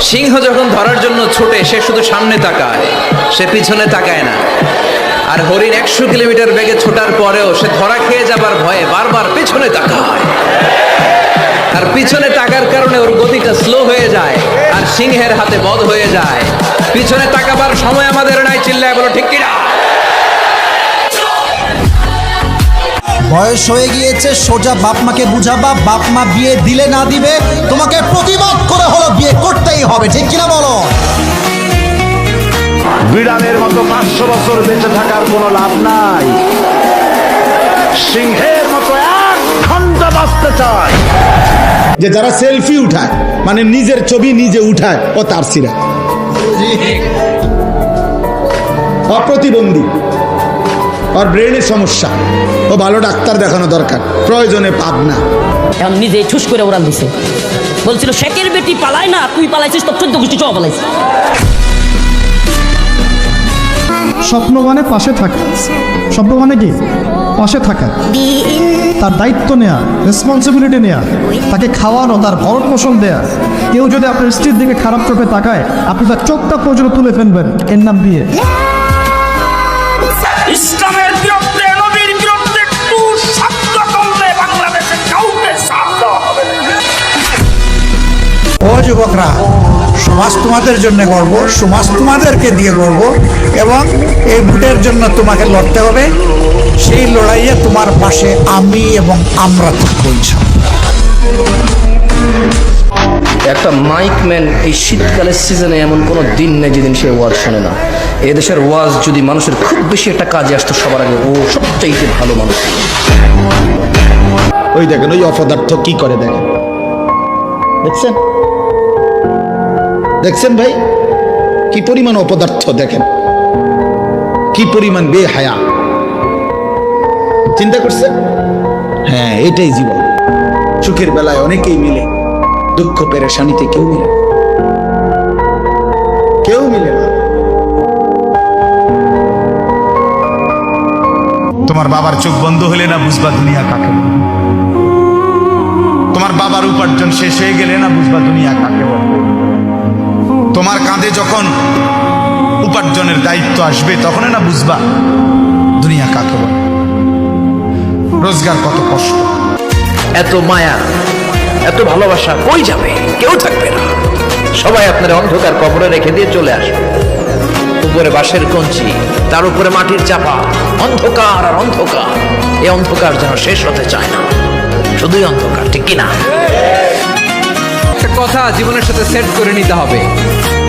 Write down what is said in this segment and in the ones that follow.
সিংহ যখন ধরার জন্য ছোটে, সে শুধু সামনে তাকায়, সে পিছনে তাকায় না। আর হরিণ একশো কিলোমিটার বেগে ছোটার পরেও সে ধরা খেয়ে যাবার ভয়ে বারবার পেছনে তাকায়। আর পিছনে তাকার কারণে ওর গতিটা স্লো হয়ে যায়, আর সিংহের হাতে বধ হয়ে যায়। পিছনে তাকাবার সময় আমাদের নাই, চিল্লায় বলো, ঠিক কিনা বয়স হয়ে গিয়েছে সোজা বাপ মাকে বুঝাবা বাপ মা বিয়ে দিলে না দিবে তোমাকে প্রতিবাদ করে হলো বিয়ে করতেই হবে ঠিক কিনা বলো? বিড়ালের মতো পাঁচশো বছর বেঁচে থাকার কোনো লাভ নাই। সিংহের মতো এক ঘণ্টা বাঁচতে চায়। যে যারা সেলফি উঠায় মানে নিজের ছবি নিজে উঠায় ও তার সিরা অপ্রতিবন্ধী। ওর ব্রেনের সমস্যা। ও ভালো ডাক্তার দেখানো দরকার। প্রয়োজনে পাব না। এখন নিজে ঠুস করে ওরাল দিছে। বলছিল শেখের বেটি পালায় না তুই পালাইছিস তোর চোদ্দ গোষ্ঠী সব পালাইছিস স্বপ্ন মানে পাশে থাকা। স্বপ্ন মানে কি? পাশে থাকা। তার দায়িত্ব নেয়া রেসপন্সিবিলিটি নেয়া তাকে খাওয়ানো তার ভরণ পোষণ দেয়া। কেউ যদি আপনার স্ত্রীর দিকে খারাপ চোখে তাকায় আপনি তার চোখটা পর্যন্ত তুলে ফেলবেন। এর নাম বিয়ে। বিরুদ্ধে যুবকরা, সমাজ তোমাদের জন্য গর্ব, সমাজ তোমাদেরকে দিয়ে গর্ব, এবং এই ভোটের জন্য তোমাকে লড়তে হবে সেই লড়াইয়ে তোমার পাশে আমি এবং আমরা থাকব, ইনশাআল্লাহ। একটা মাইকম্যান এই শীতকালের সিজনে এমন কোনো দিন নেই যেদিন সে ওয়াজ শোনে না। এদেশের ওয়াজ যদি মানুষের খুব বেশি একটা কাজে আসতো সবার আগে, ও সবচাইতে ভালো মানুষ। ওই দেখেন, ওই অপদার্থ কি করে দেখেন? দেখছেন? দেখছেন ভাই? কি পরিমাণ অপদার্থ দেখেন? কি পরিমাণ বেহায়া? চিন্তা করছেন? হ্যাঁ এটাই জীবন। সুখের বেলায় অনেকেই মিলে দুঃখ পেরেশানিতে কেউ মিলে কেউ মিলে না। তোমার বাবার চোখ বন্ধ হলে না বুঝবা দুনিয়া কাকে বলে। তোমার বাবার উপার্জন শেষ হয়ে গেলে না বুঝবা দুনিয়া কাকে বলে? তোমার কাঁধে যখন উপার্জনের দায়িত্ব আসবে তখন না বুঝবা দুনিয়া কাকে বলে? রোজগার কত কষ্ট। এত মায়া এত ভালোবাসা কই যাবে? কেউ থাকবে না। সবাই আপনার অন্ধকার কবরে রেখে দিয়ে চলে আসবে। উপরে বাঁশের কঞ্চি, তার উপরে মাটির চাপা, অন্ধকার আর অন্ধকার। এই অন্ধকার যেন শেষ হতে চায় না। শুধুই অন্ধকার, ঠিক কিনা? একটা কথা জীবনের সাথে সেট করে নিতে হবে।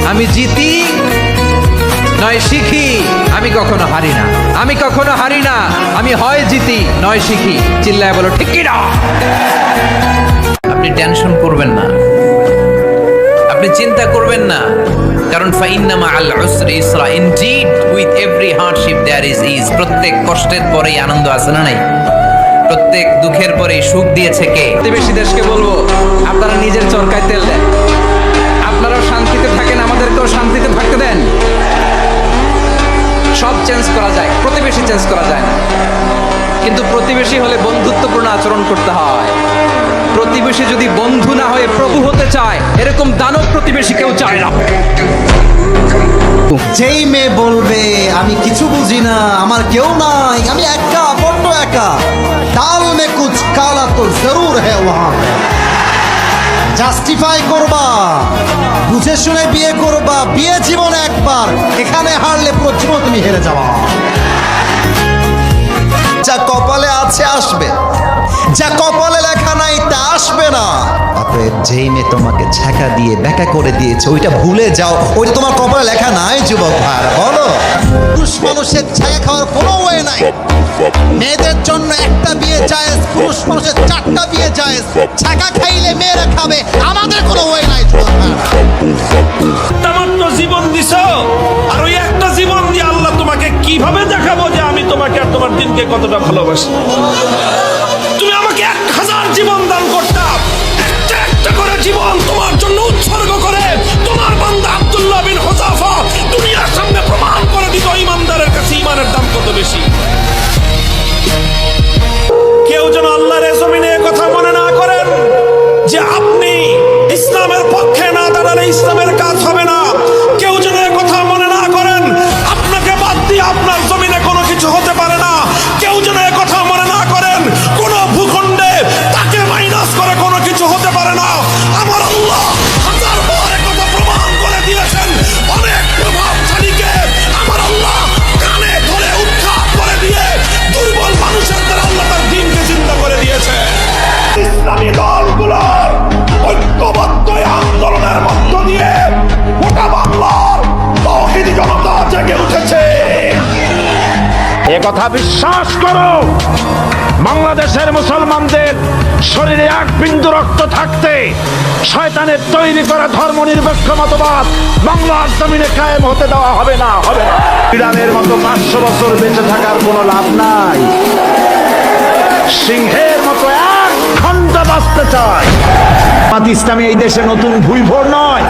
আমি জিতি, নয় শিখি, আমি কখনো হারি না। আমি কখনো হারি না, আমি হয় জিতি, নয় শিখি। চিল্লায় বলো, ঠিক কিনা? আপনি টেনশন করবেন না। আপনি চিন্তা করবেন না। কারণ ফাইন্নামা আল উসরি ইসরা। Indeed with every hardship there is is প্রত্যেক কষ্টের পরেই আনন্দ আছে না নাই? প্রত্যেক দুঃখের পরেই সুখ দিয়েছে কে? প্রতিবেশী দেশকে বলব, আপনারা নিজের চরকায় তেল দেন। আপনারাও শান্তিতে থাকেন, আমাদেরকেও শান্তিতে থাকতে দেন। সব চেঞ্জ করা যায়, প্রতিবেশী চেঞ্জ করা যায় না। কিন্তু প্রতিবেশী হলে বন্ধুত্বপূর্ণ আচরণ করতে হয়। প্রতিবেশী যদি বন্ধু না হয়ে প্রভু হতে চায়, এরকম দানব প্রতিবেশী কেউ চায় না। যেই মেয়ে বলবে, আমি কিছু বুঝি না, আমার কেউ নাই, আমি একা, বড্ড একা। ডাল মে কুছ কালা তো জরুর হ্যাঁ ওহা জাস্টিফাই করবা, বুঝে শুনে বিয়ে করবা, বিয়ে জীবন একবার, এখানে হারলে পুরো জীবন তুমি হেরে যাবা। যা কপালে আছে, আসবে। যা কপালে লেখা নাই, তা আসবে না। যেই মেয়ে তোমাকে ছ্যাঁকা দিয়ে ব্যাকা করে দিয়েছে ওইটা ভুলে যাও। ওইটা তোমার কপালে লেখা নাই যুবক ভাই বলো। পুরুষ মানুষের খাওয়ার কোনো ওয়ে নাই। মেয়েদের জন্য একটা বিয়ে জায়েজ পুরুষ মানুষের চারটা বিয়ে জায়েজ ছ্যাঁকা খাইলে মেয়েরা খাবে আমাদের কোনো ওয়ে নাই যুবক জীবন দিছ? আর ওই একটা জীবন দিয়ে আল্লাহ তোমাকে কীভাবে দেখাবো যে আমি তোমাকে আর তোমার দিনকে কতটা ভালোবাসি? তুমি আমাকে এক হাজার জীবন দান করতাম একটা একটা করে জীবন তোমার জন্য উৎসর্গ করে। তোমার বান্দা আব্দুল্লাহ বিন হোসাফা দুনিয়ার সামনে প্রমাণ করে দিত ইমানদারের কাছে ইমানের দাম কত বেশি। কেউ যেন আল্লাহর জমিনে কথা মনে না করেন যে আপনি ইসলামের পক্ষে না দাঁড়ালে ইসলামের এ কথা বিশ্বাস করো। বাংলাদেশের মুসলমানদের শরীরে এক বিন্দু রক্ত থাকতে শয়তানের তৈরি করা ধর্ম নিরপেক্ষ মতবাদ বাংলার জমিনে কায়েম হতে দেওয়া হবে না হবে না। ইরানের মতো পাঁচশো বছর বেঁচে থাকার কোনো লাভ নাই। সিংহের মতো এক ঘণ্টা বাঁচতে চায়। ইসলামী এই দেশে নতুন ভুইভোর নয়।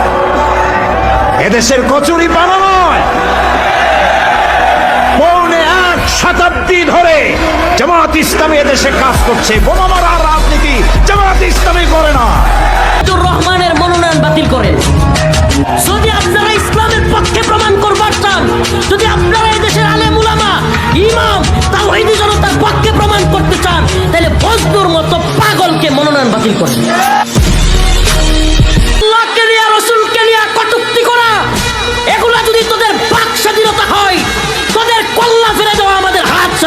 এদেশের কচুরি পানা শতাব্দী ধরে জামাত ইসলামী এদেশে কাজ করছে। বোমা মারার রাজনীতি জামাত ইসলামী করে না। রহমানের মনোনয়ন বাতিল করেন। যদি আপনারা ইসলামের পক্ষে প্রমাণ করবার চান, যদি আপনারা এই দেশের আলেম উলামা, ইমাম, তাওহীদি জনতার পক্ষে প্রমাণ করতে চান, তাহলে বজদুর মতো পাগলকে মনোনয়ন বাতিল করেন। কটুক্তি করা, এগুলা যদি তোদের বাক স্বাধীনতা হয়, তোদের কল্লা ফিরে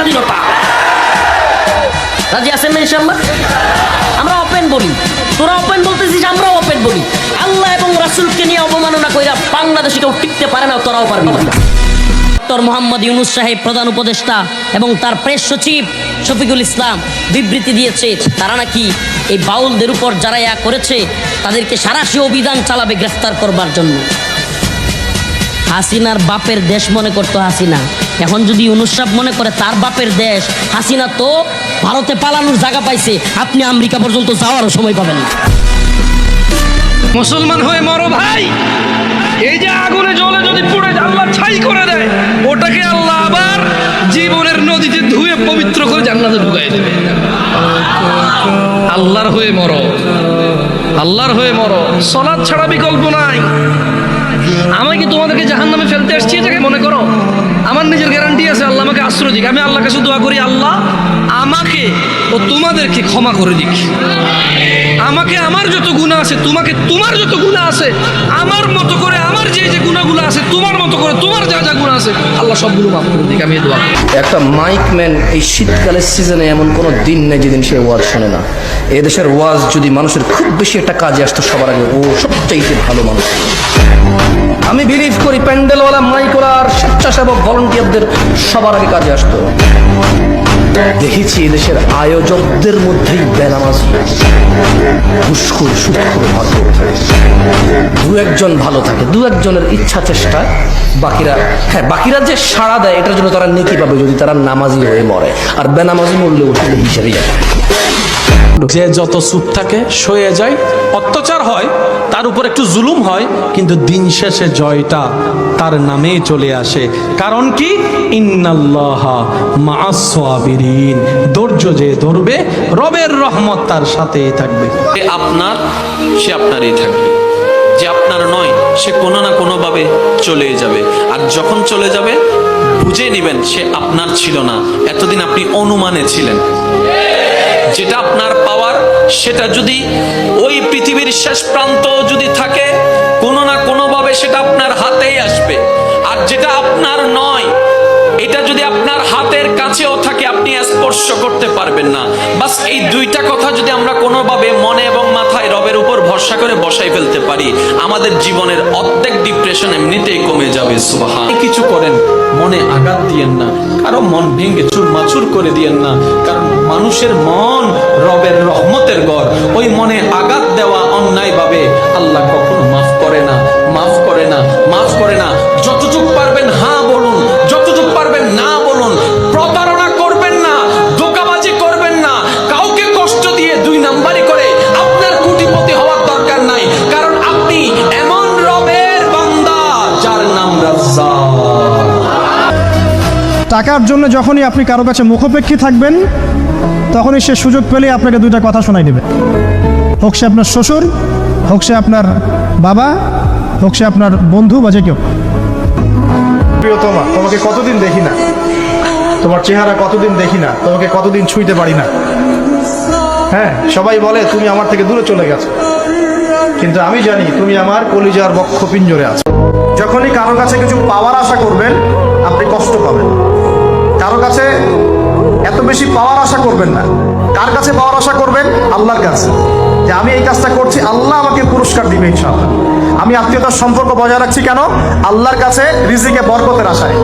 স্বাধীনতা রাজি আমরা ওপেন বলি। তোরা ওপেন বলতেছিস ওপেন বলি। আল্লাহ এবং রাসূলকে নিয়ে অবমাননা কইরা বাংলাদেশে কেউ টিকতে পারে না, তোরাও পারবি। না ডক্টর মোহাম্মদ ইউনুস সাহেব প্রধান উপদেষ্টা এবং তার প্রেস সচিব শফিকুল ইসলাম বিবৃতি দিয়েছে, তারা নাকি এই বাউলদের উপর যারা ইয়া করেছে, তাদেরকে সারাশি অভিযান চালাবে, গ্রেফতার করবার জন্য। হাসিনার বাপের দেশ মনে করতো হাসিনা। এখন যদি অনুসাব মনে করে তার বাপের দেশ, হাসিনা তো ভারতে পালানোর জায়গা পাইছে, আপনি আমেরিকা পর্যন্ত যাওয়ারও সময় পাবেন মুসলমান হয়ে মরো ভাই। এই যে আগুনে জলে যদি পুড়ে আল্লাহ ছাই করে দেয়, ওটাকে আল্লাহ আবার জীবনের নদীতে ধুয়ে পবিত্র করে জান্নাতে ঢুকাই দেবে। আল্লাহর হয়ে মরো। আল্লাহর হয়ে মরো। সলাদ ছাড়া বিকল্প নাই। আমি কি তোমাদেরকে জাহান নামে ফেলতে আসছি এটাকে মনে করো? আমার নিজের গ্যারান্টি আছে, আল্লাহ আমাকে আশ্রয় দিক। আমি আল্লাহ কাছে দোয়া করি, আল্লাহ আমাকে ও তোমাদেরকে ক্ষমা করে দিক। আমাকে আমার যত গুণা আছে, তোমাকে তোমার যত গুণা আছে, আমার মতো করে, আমার যে যে গুণাগুলো আছে, তোমার মতো করে, তোমার যা যা গুণ আছে, আল্লাহ সবগুলো মাফ করে দিক, আমি দোয়া একটা মাইক ম্যান এই শীতকালের সিজনে এমন কোনো দিন নেই যেদিন সে ওয়াজ শোনে না। এদেশের ওয়াজ যদি মানুষের খুব বেশি একটা কাজে আসতো, সবার আগে ও সবচাইতে ভালো মানুষ। আমি বিলিভ করি প্যান্ডেলওয়ালা মাইকওয়ালা আর স্বেচ্ছাসেবক ভলেন্টিয়ারদের সবার আগে কাজে আসতো। দেখেছি এদেশের আয়োজকদের মধ্যেই বেনামাজি। ঘুষখোর সুৎখোর ভরপুর দু একজন ভালো থাকে, দু একজনের ইচ্ছা চেষ্টা, বাকিরা হ্যাঁ বাকিরা যে সাড়া দেয়, এটার জন্য তারা নেকি পাবে যদি তারা নামাজি হয়ে মরে। আর বেনামাজি মরলে ওষুধ হিসেবেই যাবে যে যত সুদ থাকে সয়ে যায়। অত্যাচার হয়, তার উপর একটু জুলুম হয়, কিন্তু দিন শেষে জয়টা তার নামেই চলে আসে। কারণ কি? ইন্নাল্লাহা মাআস-সাবিরিন। ধৈর্য যে ধরবে, রবের রহমত তার সাথেই থাকবে। আপনার, সে আপনারই থাকবে। যে আপনার নয়, সে কোনো না কোনোভাবে চলে যাবে। আর যখন চলে যাবে, বুঝে নেবেন সে আপনার ছিল না। এতদিন আপনি অনুমানে ছিলেন। যেটা আপনার সেটা যদি ওই পৃথিবীর শেষ প্রান্ত যদি থাকে, কোনো না কোনোভাবে সেটা আপনার হাতেই আসবে। আর যেটা আপনার নয় এটা যদি আপনার হাতের কাছেও থাকে, আপনি স্পর্শ করতে পারবেন না। বাস এই দুইটা কথা যদি আমরা কোনোভাবে মনে এবং মাথায় রবের উপর ভরসা করে বসাই ফেলতে পারি, আমাদের জীবনের অর্ধেক ডিপ্রেশন এমনিতেই কমে যাবে সুবাহা কিছু করেন, মনে আঘাত দিয়েন না। কারও মন ভেঙে চুরমাচুর করে দিয়েন না। কারণ মানুষের মন রবের রহমতের ঘর। ওই মনে আঘাত দেওয়া অন্যায় ভাবে আল্লাহ কখনো মাফ করে না, মাফ করে না, মাফ করে না। যতটুক পারবেন হ্যাঁ বলুন, যতটুক টাকার জন্য যখনই আপনি কারও কাছে মুখোপেক্ষী থাকবেন, তখনই সে সুযোগ পেলে আপনাকে দুইটা কথা শোনাই দেবে। হোক সে আপনার শ্বশুর, হোক সে আপনার বাবা, হোক সে আপনার বন্ধু বা যে কেউ। প্রিয়তমা, তোমাকে কতদিন দেখি না? তোমার চেহারা কতদিন দেখি না? তোমাকে কতদিন ছুঁইতে পারি না? হ্যাঁ সবাই বলে তুমি আমার থেকে দূরে চলে গেছো। কিন্তু আমি জানি তুমি আমার কলিজার বক্ষ পিঞ্জরে আছো। যখনই কারও কাছে কিছু পাওয়ার আশা করবেন, আপনি কষ্ট পাবেন। কারও কাছে এত বেশি পাওয়ার আশা করবেন না। কার কাছে পাওয়ার আশা করবেন? আল্লাহর কাছে। যে আমি এই কাজটা করছি, আল্লাহ আমাকে পুরস্কার দিবে ইনশাআল্লাহ। আমি আত্মীয়তার সম্পর্ক বজায় রাখছি কেন? আল্লাহর কাছে রিজিকে বরকতের আশায়।